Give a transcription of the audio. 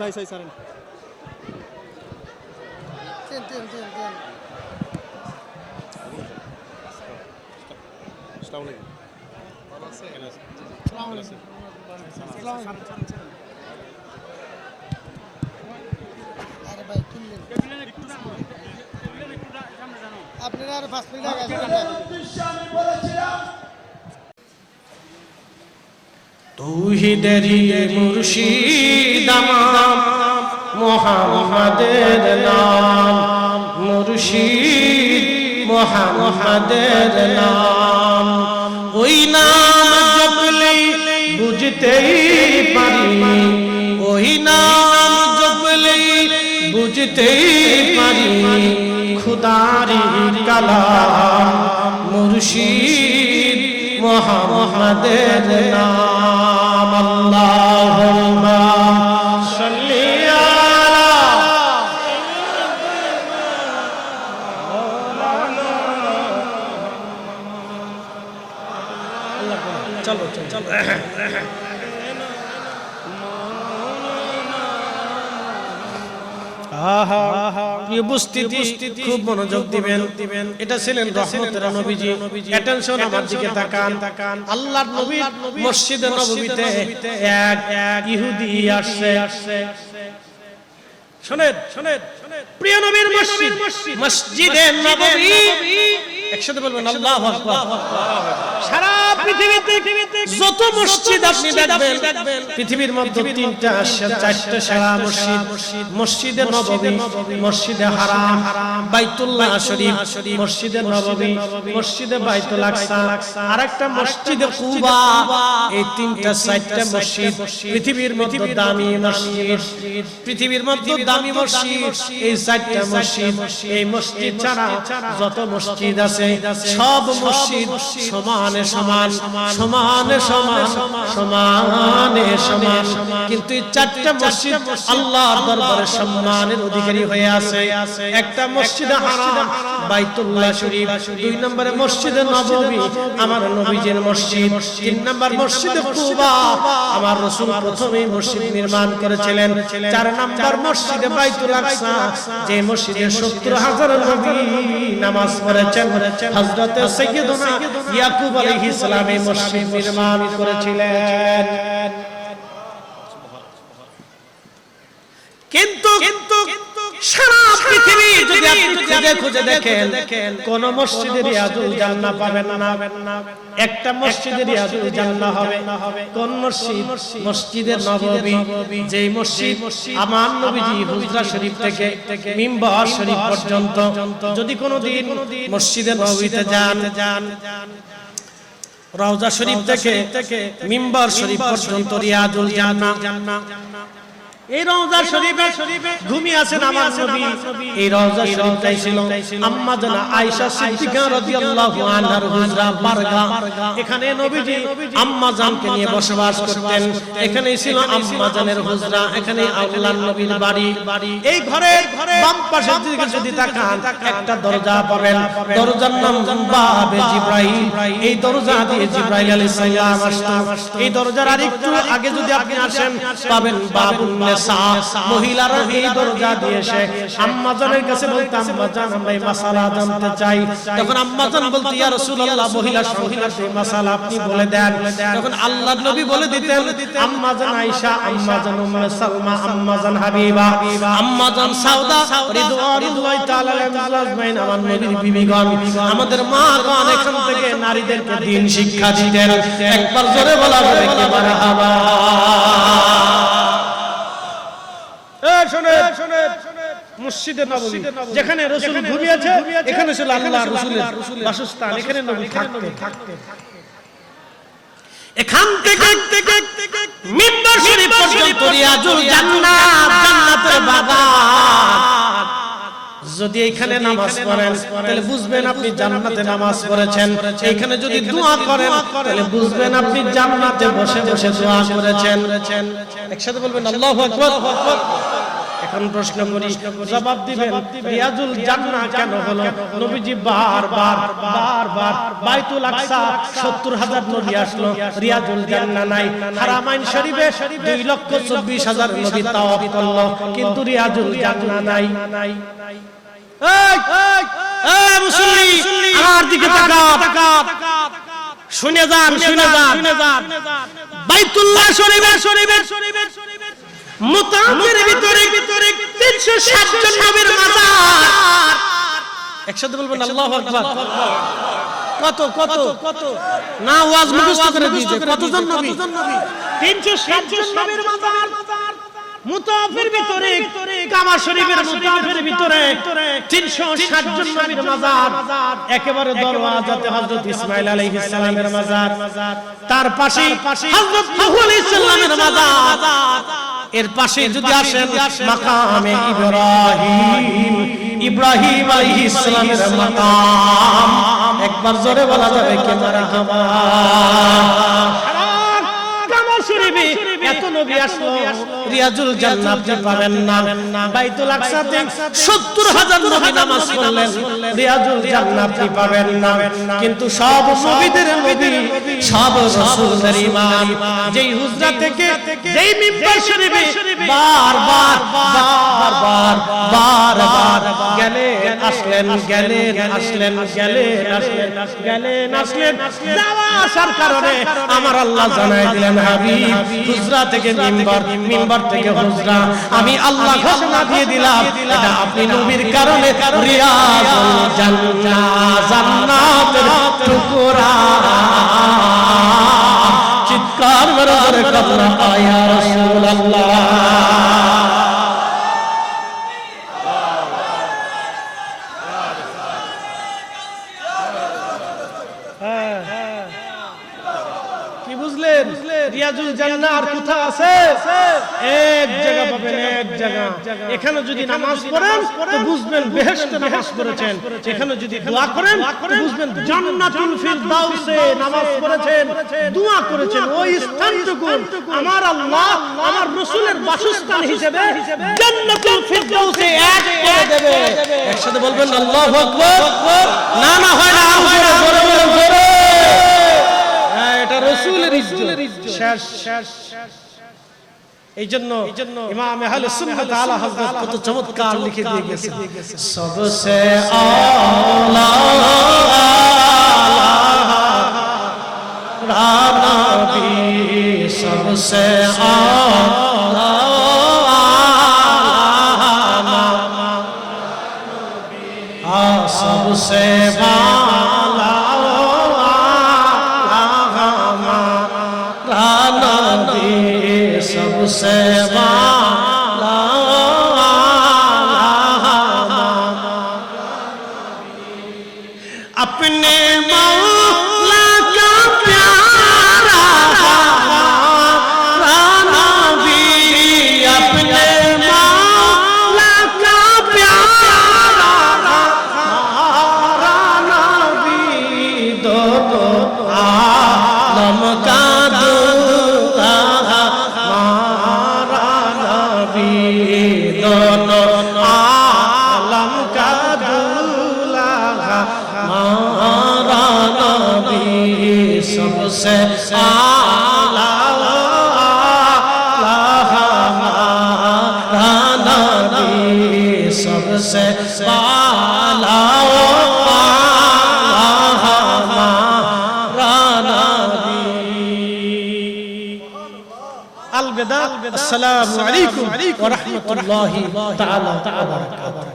ভাই সাই সারেন তিন তিন তিন তিন আরে ভাই কিনলেন আপনারা আর পাঁচ মিনিট আগে আসবেন তৌহিদেরই মুর্শিদ আমার, মোহাম্মদের নাম। মুর্শিদ মোহাম্মদের নাম। ওই নাম জপলেই বুঝতেই পারি। ওই নাম জপলেই বুঝতেই পারি। খুদারি কালাম মুর্শিদ মোহাম্মদের নাম আল্লাহুম্মা সাল্লি আলা চলো চলো। চলো প্রিয় খুব মনোযোগ দিবেন। এটা ছিলেন রহমতের নবীজি। অ্যাটেনশন আমার দিকে তাকান। তাকান। আল্লাহর নবী মসজিদে নববীতে এক এক ইহুদি আসছে। আসছে। শোনেন শোনেন। প্রিয় নবীর মসজিদ মসজিদে। নববী একসাথে বলবেন আল্লাহু আকবার। সারা যত মসজিদ আপনি দেখবেন পৃথিবীর মধ্যে তিনটা চারটা সারা মসজিদ। মসজিদে। নববী মসজিদে হারাম বাইতুল্লাহ শরীফ মসজিদে নববী মসজিদে বাইতুল আকসা। আরেকটা মসজিদে কুবা। এই তিনটা চারটা মসজিদ পৃথিবীর মধ্যে দামি মসজিদ। পৃথিবীর মধ্যে দামি মসজিদ। এই চারটা মসজিদ। এই মসজিদ ছাড়া যত মসজিদ আছে সব মসজিদ সমানে সমান। সমানে সমান সমানে সমান কিন্তু এই চারটা মসজিদ আল্লাহর দরবারে সম্মানের অধিকারী হয়ে আছে। একটা মসজিদে হারাম বাইতুল্লাহ শরীফ। দুই নম্বরে মসজিদে নববী আমার নবীজির মসজিদ। তিন নম্বর মসজিদে কুবা। আমার রাসূল প্রথমেই মসজিদ নির্মাণ করেছিলেন। চার নম্বর মসজিদে বাইতুল আকসা। যে মসজিদে 70 হাজার নবী নামাজ পড়েছেন হযরত সাইয়্যিদুনা ইয়াকুব আলাইহিস সালাম এই মসজিদ নির্মাণ করেছিলেন। কিন্তু কিন্তু সারা পৃথিবী যদি আপনি খুঁজে খুঁজে দেখেন, কোন মসজিদে রিয়াজুল জান্নাহ পাবেন না। একটা মসজিদে রিয়াজুল জান্নাহ হবে। কোন মসজিদ? মসজিদে নববী। যেই মসজিদ আমার নবীজি হুজরা শরীফ থেকে মিম্বার শরীফ পর্যন্ত। যদি কোনোদিন মসজিদে নববীতে যান যান রওজা শরীফ থেকে মিম্বার শরীফ পর্যন্ত রিয়াজুল জান্নাহ। এই রওজা শরীফে ঘুমিয়ে আছেন আমার নবী। এই রওজা শরীফটাই ছিল আম্মা জানা আয়েশা সিদ্দিকা রাদিয়াল্লাহু আনহার হুজরা বারগা এখানে নবীজি আম্মা জানকে নিয়ে বসবাস করতেন। এখানেই ছিল আম্মা জানের হুজরা। এখানে আল্লাহর নবীর বাড়ি। এই ঘরে বাম পাশের দিকে যদি তাকান একটা দরজা পাবেন দরজার নাম বাবে জিব্রাইল। এই দরজা দিয়ে জিব্রাইল আলাইহিস সালাম আসতো। এই দরজার আরেকটু আগে যদি আপনি আসেন পাবেন বাবুল। মহিলারা এই দরজা দিয়ে এসে আম্মাজানের কাছে বলতে আম্মাজান, আমরা এই মাসালা জানতে চাই। তখন আম্মাজান বলতে, ইয়া রাসূলুল্লাহ, মহিলা মহিলা সেই মাসালা আপনি বলে দেন। তখন আল্লাহর নবী বলে দিতেন, আম্মাজান আয়েশা, আম্মাজান উম্মে সালমা, আম্মাজান হাবিবা, আম্মাজান সাউদা, রিদওয়ানুল্লাহি তাআলা আলাইহিম আমার নবীর বিবিগণ, আমাদের মা গণ এখান থেকে নারীদেরকে দিন শিক্ষা দিতেন। একবার জোরে বলা যাবে, কি মারহাবা মসজিদে নববী যেখানে রাসূল ঘুমিয়েছে এখানে ছিল আল্লাহ রাসূলের বাসস্থান এখানে নবী থাকতেন। এখান থেকে মিম্বার শরীফ পর্যন্ত রিয়াজুল জান্নাত জান্নাতের বাগান। যদি এখানে নামাজ পড়েন তাহলে বুঝবেন আপনি জান্নাতে নামাজ পড়েছেন। এখানে যদি দোয়া করেন তাহলে বুঝবেন আপনি জান্নাতে বসে বসে দোয়া করেছেন। একসাথে বলবেন আল্লাহু আকবার। এখন প্রশ্ন করি জবাব দিবেন রিয়াজুল জান্নাহ কেন হলো? নবীজি বারবার বারবার বাইতুল আকসা 70 হাজার নবী আসলো রিয়াজুল জান্নাহ নাই। হারামাইন শরীফে 2 লক্ষ 24 হাজার নবী তাওয়াফ করল কিন্তু রিয়াজুল জান্নাহ নাই। এই এই মুসল্লি আমার দিকে তাকা শুনে যান শুনে যান বাইতুল্লাহ শরীফের শরীফের মুতাফের ভিতরে ভিতরে 360 জন নবীর মাজার। একসাথে বলবেন আল্লাহু আকবার। কত কত? কত না ওয়াজ মুখস্থ করে দিয়েছে। কতজন নবী? 360 জন নবীর মাজার। মুতাফের ভিতরে কাবা শরীফের মুতাফের ভিতরে 360 জন নবীর মাজার। একেবারে দরওয়াজাতে হযরত ইসমাঈল আলাইহিস সালামের মাজার। তার পাশে হযরত নূহ আলাইহিস সালামের মাজার। এর পাশে যদি আসেন মাকামে ইব্রাহিম। ইব্রাহিম আলাইহিস সালামের মাকাম। একবার জোরে বলা যাবে কে মারহাবা কাবা শরীফে এত নবী আসলো রিয়াজুল জান্নাত আপনি পাবেন না। বাইতুল আকসাতে 70 হাজার নবী নামাজ পড়লেন। রিয়াজুল জান্নাত আপনি পাবেন না। কিন্তু সব নবীদের নবী সব রাসূলদের ইমাম। যেই হুজরা থেকে যেই মিম্বার শরীফে বারবার বারবার বারবার গেলেন আসলেন গেলেন আসলেন গেলেন আসলেন গেলেন আসলেন। যাওয়া আসার কারণে আমার আল্লাহ জানাই দিলেন হাবিব। হুজরা থেকে মিম্বার মিম্বার থেকে হুজরা। আমি আল্লাহ ঘোষণা দিয়ে দিলাম এটা আপনি নবীর কারণে রিয়াজুল জান্নাত জান্নাতের টুকরা। চিৎকার করে কবরা রাসূলুল্লাহ কি বুঝলেন রিয়াজুল জান্নাহ আর কোথায় আছে? এক জায়গা পাবেন এক জায়গা। এখানে যদি নামাজ পড়েন তো বুঝবেন বেহেশতে নামাজ পড়েছেন। এখানে যদি দোয়া করেন তো বুঝবেন জান্নাতুল ফিরদাউসে নামাজ পড়েছেন। দোয়া করেছেন। ওই স্থানটুকু আমার আল্লাহ আমার রাসূলের বাসস্থান হিসেবে জান্নাতুল ফিরদাউসে এক করে দেবে। একসাথে বলবেন আল্লাহু আকবার। না না হয় না জোরে জোরে জোরে জোরে। হ্যাঁ রসুলের শেষ শেষ এই জন্য ইমাম আহলে সুন্নাত আলা হযরত কত চমৎকার লিখে দিয়ে গেছে সবসে আলা সবসে say नबी सबसे आला الوداع السلام عليكم ورحمة الله تعالى وبركاته